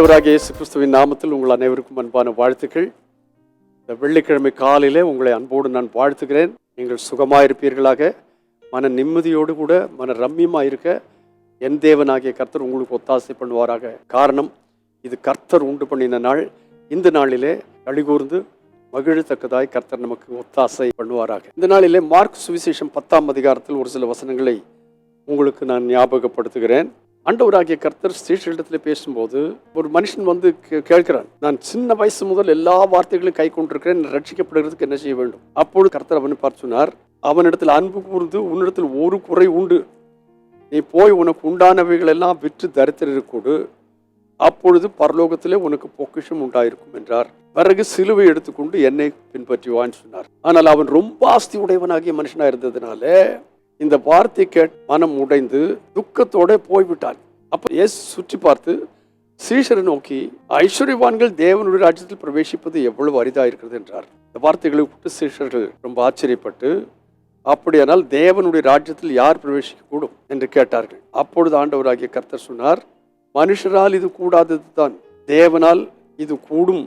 ஆண்டவராக இயேசு கிறிஸ்துவின் நாமத்தில் உங்கள் அனைவருக்கும் அன்பான வாழ்த்துக்கள். இந்த வெள்ளிக்கிழமை காலையிலே உங்களை அன்போடு நான் வாழ்த்துகிறேன். நீங்கள் சுகமாயிருப்பீர்களாக. மன நிம்மதியோடு கூட மன ரம்மியமாக இருக்க என் தேவனாகிய கர்த்தர் உங்களுக்கு ஒத்தாசை பண்ணுவாராக. காரணம் இது கர்த்தர் உண்டு பண்ணின நாள். இந்த நாளிலே கழிகூர்ந்து மகிழத்தக்கதாய் கர்த்தர் நமக்கு ஒத்தாசை பண்ணுவாராக. இந்த நாளிலே மார்க் சுவிசேஷம் பத்தாம் அதிகாரத்தில் ஒரு சில வசனங்களை உங்களுக்கு நான் ஞாபகப்படுத்துகிறேன். ஆண்டவராகிய கர்த்தர் ஸ்ரீஷிடத்தில் பேசும்போது ஒரு மனுஷன் வந்து கே- கேட்கிறான் நான் சின்ன வயசு முதல் எல்லா வார்த்தைகளையும் கை கொண்டிருக்கிறேன் ரட்சிக்கப்படுகிறதுக்கு என்ன செய்ய வேண்டும்? அப்பொழுது கர்த்தர் அவனை பார்த்து சொன்னார் அவனிடத்தில் அன்பு கூர்ந்து உன்னிடத்தில் ஒரு குறை உண்டு. நீ போய் உனக்கு உண்டானவைகள் எல்லாம் விற்று தரித்திரருக்கு அப்பொழுது பரலோகத்திலே உனக்கு பொக்கிஷம் உண்டாயிருக்கும் என்றார். பிறகு சிலுவை எடுத்துக்கொண்டு என்னை பின்பற்றுவான்னு சொன்னார். ஆனால் அவன் ரொம்ப ஆஸ்தி உடையவனாகிய மனுஷனாக இருந்ததுனால இந்த வார்த்தை கேட் மனம் உடைந்து துக்கத்தோட போய்விட்டான். அப்ப இயேசு சுற்றி பார்த்து சீஷரை நோக்கி ஐஸ்வர்யவான்கள் தேவனுடைய ராஜ்யத்தில் பிரவேசிப்பது எவ்வளவு அரிதா இருக்கிறது? என்றார். இந்த வார்த்தைகளை விட்டு சீஷர்கள் ரொம்ப ஆச்சரியப்பட்டு அப்படியானால் தேவனுடைய ராஜ்யத்தில் யார் பிரவேசிக்க கூடும் என்று கேட்டார்கள். அப்பொழுது ஆண்டவராகிய கர்த்தர் சொன்னார் மனுஷரால் இது கூடாதது தான் தேவனால் இது கூடும்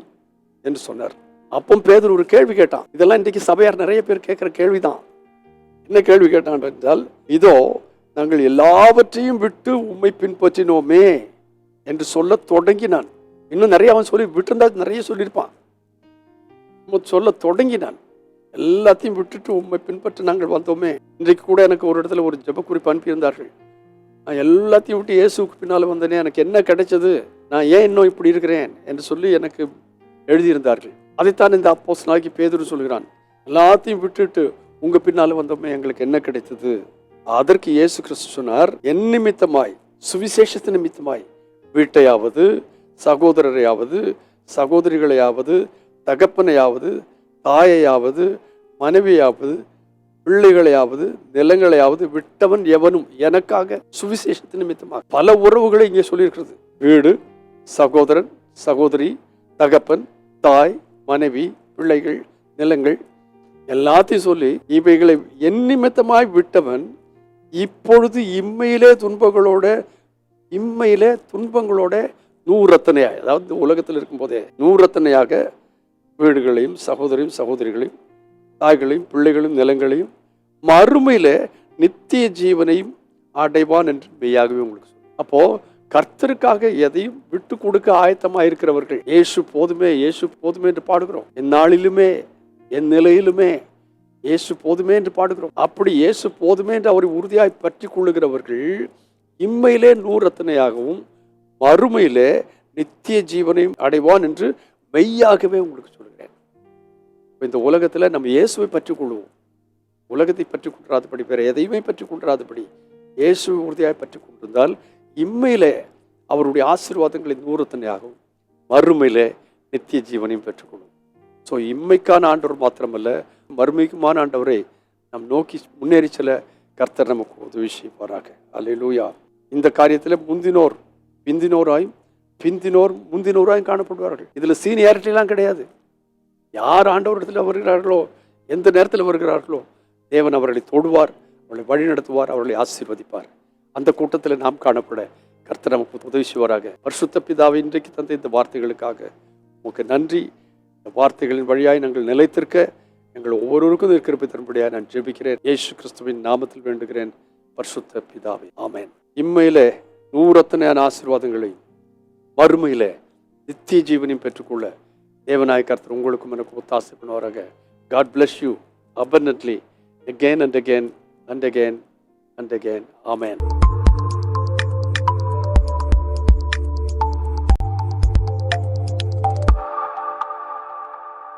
என்று சொன்னார். அப்போ பேதர் ஒரு கேள்வி கேட்டான். இதெல்லாம் இன்றைக்கு சபையார் நிறைய பேர் கேட்குற கேள்விதான். என்ன கேள்வி கேட்டான் என்றால் இதோ நாங்கள் எல்லாவற்றையும் விட்டு உம்மை பின்பற்றினோமே என்று சொல்ல தொடங்கினான். இன்னும் நிறைய அவன் சொல்லி விட்டிருந்தா நிறைய சொல்லியிருப்பான். சொல்ல தொடங்கினான். எல்லாத்தையும் விட்டுட்டு உண்மை பின்பற்றி நாங்கள் வந்தோமே. இன்றைக்கு கூட எனக்கு ஒரு இடத்துல ஒரு ஜெப குறிப்பு அனுப்பியிருந்தார்கள். நான் எல்லாத்தையும் விட்டு இயேசுக்கு பின்னால் வந்தேனே எனக்கு என்ன கிடைச்சது? நான் ஏன் இன்னும் இப்படி இருக்கிறேன்? என்று சொல்லி எனக்கு எழுதியிருந்தார்கள். அதைத்தான் இந்த அப்போஸ் நாளைக்கு பேதுரு சொல்கிறான். எல்லாத்தையும் விட்டுட்டு உங்கள் பின்னால் வந்தோமே எங்களுக்கு என்ன கிடைத்தது? அதற்கு இயேசு கிறிஸ்து சொன்னார் என் நிமித்தமாய் சுவிசேஷத்து நிமித்தமாய் வீட்டையாவது சகோதரரையாவது சகோதரிகளையாவது தகப்பனையாவது தாயையாவது மனைவியாவது பிள்ளைகளையாவது நிலங்களையாவது விட்டவன் எவனும் எனக்காக சுவிசேஷத்து நிமித்தமாக பல உறவுகளை இங்கே சொல்லியிருக்கிறது. வீடு சகோதரன் சகோதரி தகப்பன் தாய் மனைவி பிள்ளைகள் நிலங்கள் எல்லாத்தையும் சொல்லி இவைகளை எந்நிமித்தமாய் விட்டவன் இப்பொழுது இம்மையிலே துன்பங்களோட இம்மையிலே துன்பங்களோட நூறத்தனையாக அதாவது உலகத்தில் இருக்கும்போதே நூறத்தனையாக வீடுகளையும் சகோதரியும் சகோதரிகளையும் தாய்களையும் பிள்ளைகளையும் நிலங்களையும் மறுமையில் நித்திய ஜீவனையும் அடைவான் என்று மெய்யாகவே உங்களுக்கு சொல்லும். அப்போது கர்த்தருக்காக எதையும் விட்டு கொடுக்க ஆயத்தமாக இருக்கிறவர்கள் இயேசு போதுமே இயேசு போதுமே என்று பாடுகிறோம் எந்நாளிலுமே என் நிலையிலுமே இயேசு போதுமே என்று பாடுகிறோம். அப்படி இயேசு போதுமே என்று அவரை உறுதியாய் பற்றி கொள்ளுகிறவர்கள் இம்மையிலே நூறத்தனையாகவும் மறுமையிலே நித்திய ஜீவனையும் அடைவான் என்று மெய்யாகவே உங்களுக்கு சொல்கிறேன் இந்த உலகத்தில் நம்ம இயேசுவை பற்றி கொள்வோம் உலகத்தை பற்றி கொண்டாதபடி வேறு எதையுமே பற்றி கொண்டாதபடி இயேசுவை உறுதியாக பற்றி கொண்டிருந்தால் இம்மையிலே அவருடைய ஆசீர்வாதங்களின் நூறத்தனையாகவும் மறுமையிலே நித்திய ஜீவனையும் பெற்றுக்கொள்ளும். ஸோ இம்மைக்கான ஆண்டவர் மாத்திரமல்ல மறுமைக்குமான ஆண்டவரை நம் நோக்கி முன்னேறி செல்ல கர்த்தர் நமக்கு உதவி செய்வாராக. அல்லேலூயா இந்த காரியத்தில் முந்தினோர் பிந்தினோராயும் பிந்தினோர் முந்தினோராயும் காணப்படுவார்கள். இதில் சீனியாரிட்டிலாம் கிடையாது. யார் ஆண்டவரிடத்தில் வருகிறார்களோ எந்த நேரத்தில் வருகிறார்களோ தேவன் அவர்களை தொடுவார் அவர்களை வழிநடத்துவார் அவர்களை ஆசீர்வதிப்பார். அந்த கூட்டத்தில் நாம் காணப்பட கர்த்தர் நமக்கு உதவி செய்வாராக. பரிசுத்த பிதாவை இன்றைக்கு தந்த இந்த வார்த்தைகளுக்காக உங்களுக்கு நன்றி. இந்த வார்த்தைகளின் வழியாய் நாங்கள் நிலைத்திருக்க எங்கள் ஒவ்வொருவருக்கும் இருக்கிற தரும்படியாக நான் ஜெபிக்கிறேன். ஏசு கிறிஸ்துவின் நாமத்தில் வேண்டுகிறேன். பரிசுத்த பிதாவை ஆமேன். இம்மையிலே நூறத்தனையான ஆசீர்வாதங்களையும் மறுமையிலே நித்திய ஜீவனையும் பெற்றுக்கொள்ள தேவநாய கர்த்தர் உங்களுக்கும் எனக்கு ஒத்தாசை பண்ணுவாராக God bless you abundantly again and again and again and again amen.